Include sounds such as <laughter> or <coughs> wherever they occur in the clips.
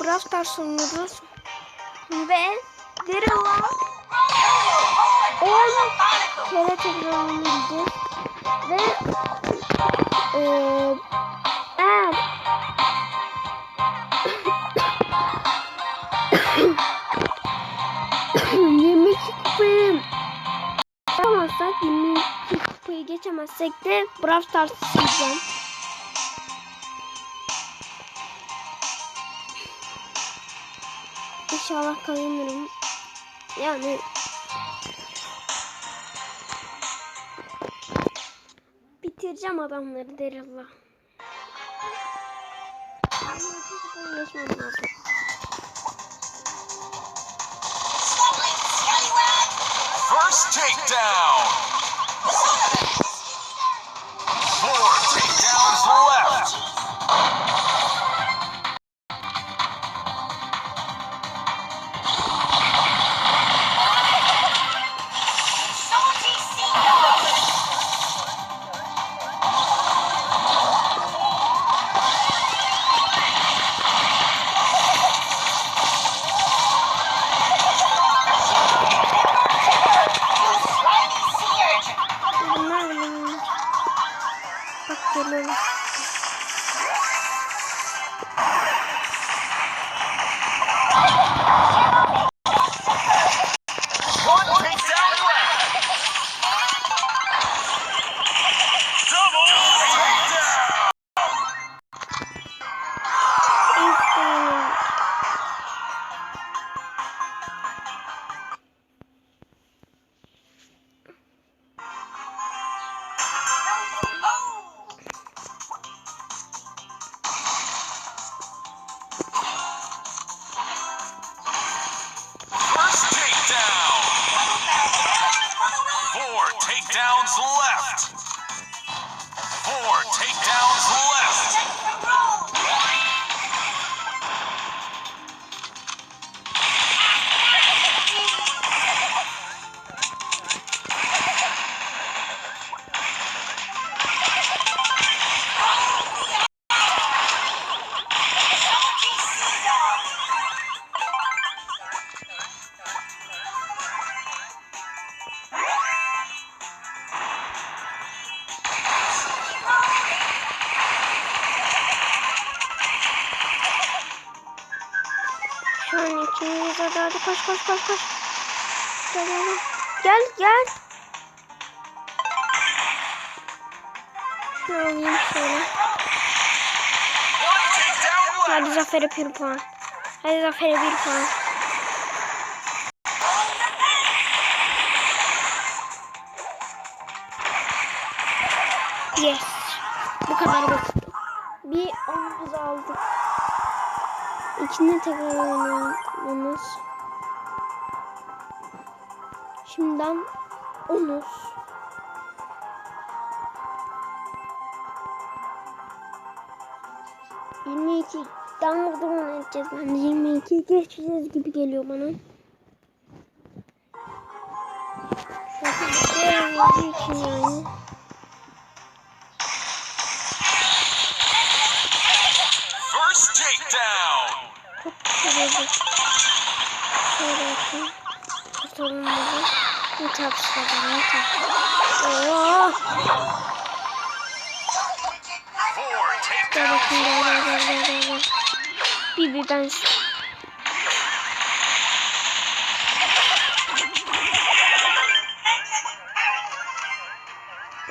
Brawl Stars oynuyoruz. Ve Daryl'a 10 kere tekrar oynayacağız. Ve eee eğer <coughs> Yemek kupayı yapamazsak 22 kupayı geçemezsek de Brawl Stars sileceğim. İnşallah kazanırım. Yani bitireceğim adamları. Geçmem lazım. First takedown. Takedowns koş koş koş koş. Gel gel gel. Gel gel. Şunu alayım şöyle. Hadi Zafer'e bir puan. Hadi Zafer'e bir puan. Yes. Bu kadar basit. Bir omuz aldık. İkini tekrar oynamamız. Şimdiden onuz. Yirmi ikiden burada onu edeceğiz. Ben 22 geçeceğiz gibi geliyor bana. Şöyle bir için yani. Çok güzel. Şöyle yapayım. Tutalım bunu. Ne tartışmadan ne tartışmadan. Four Gel bakayım gel gel gel gel gel. gel. Bir ben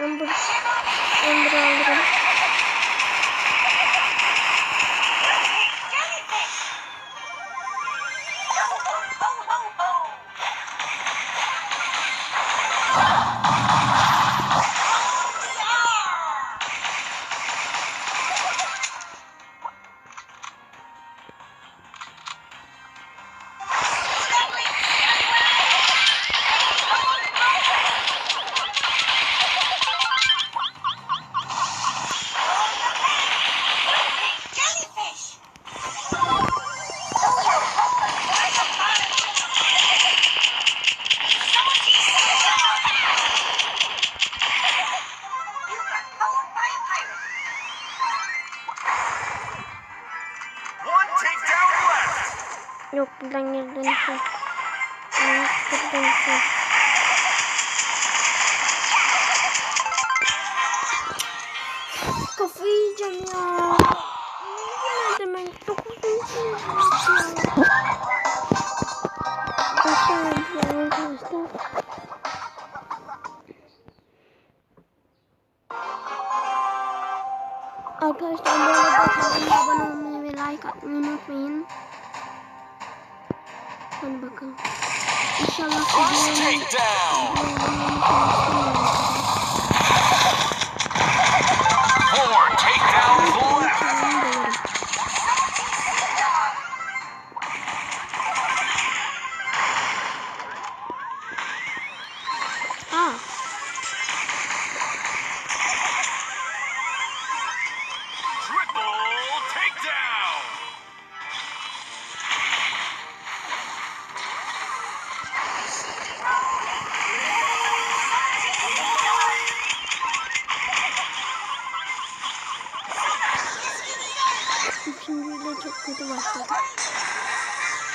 Amber, Amber alırım. Yok buradan geri dönüşüm. Geri dönüşüm. Kafayı yiyeceğim ya. Sürdü. Aşağı ineceğim arkadaşlar. Arkadaşlar bu arada kanalıma abone olmayı ve like atmayı unutmayın. Hadi bakalım. İnşallah videomu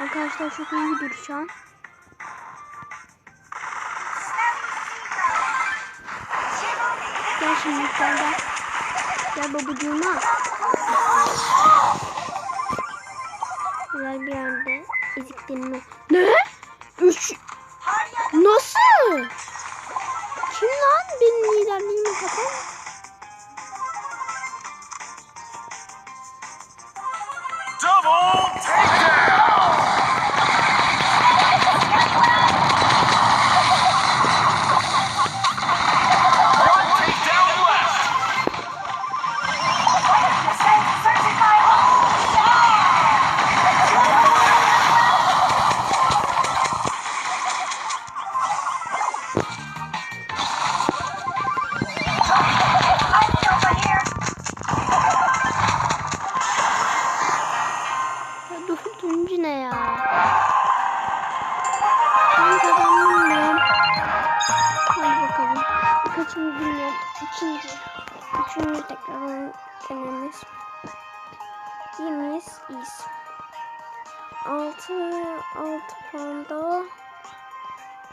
Arkadaşlar çok iyi gidiyor şu an. Gel şimdi gel gel. Gel babacığıma. Güzel bir yerde eziklenme. Ne? Üç. Nasıl? Kim lan benim liderliğimi kapan? İyi miyiz? İyiyiz. Altı, altı puanda.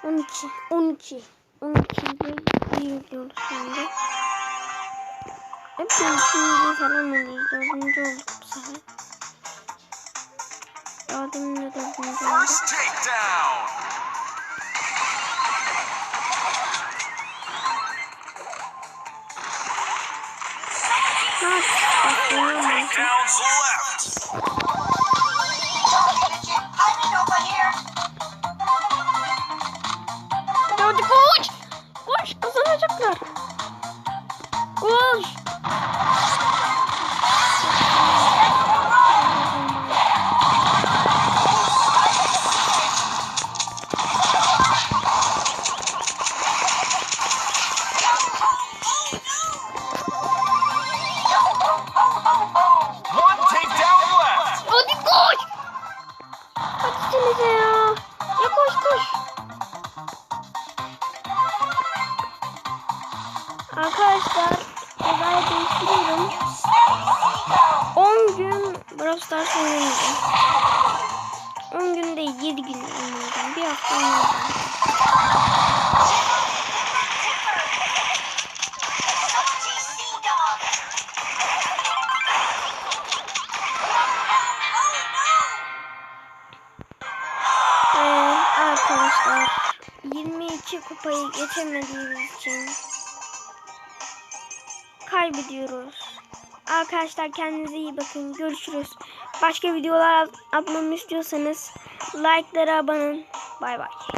On iki. On iki. On ikiyi iyi gidiyoruz şu anda. Hep üçüncü falan oluyoruz. Dördüncü olduk bu sefer. Olduk. First takedown. Ne yap? Bak, Four oynayamam. takedowns left. Kazanacaklar. Koş. Arkadaşlar olay değiştiriyorum. 10 gün Brawl Stars oynamayacağım. 10 gün değil 7 gün oynayacağım. Bir hafta oynayacağım. Ee, arkadaşlar 22 kupayı geçemediğimiz için kaybediyoruz. Arkadaşlar kendinize iyi bakın. Görüşürüz. Başka videolar atmamı istiyorsanız like'lara olun. Bay bay.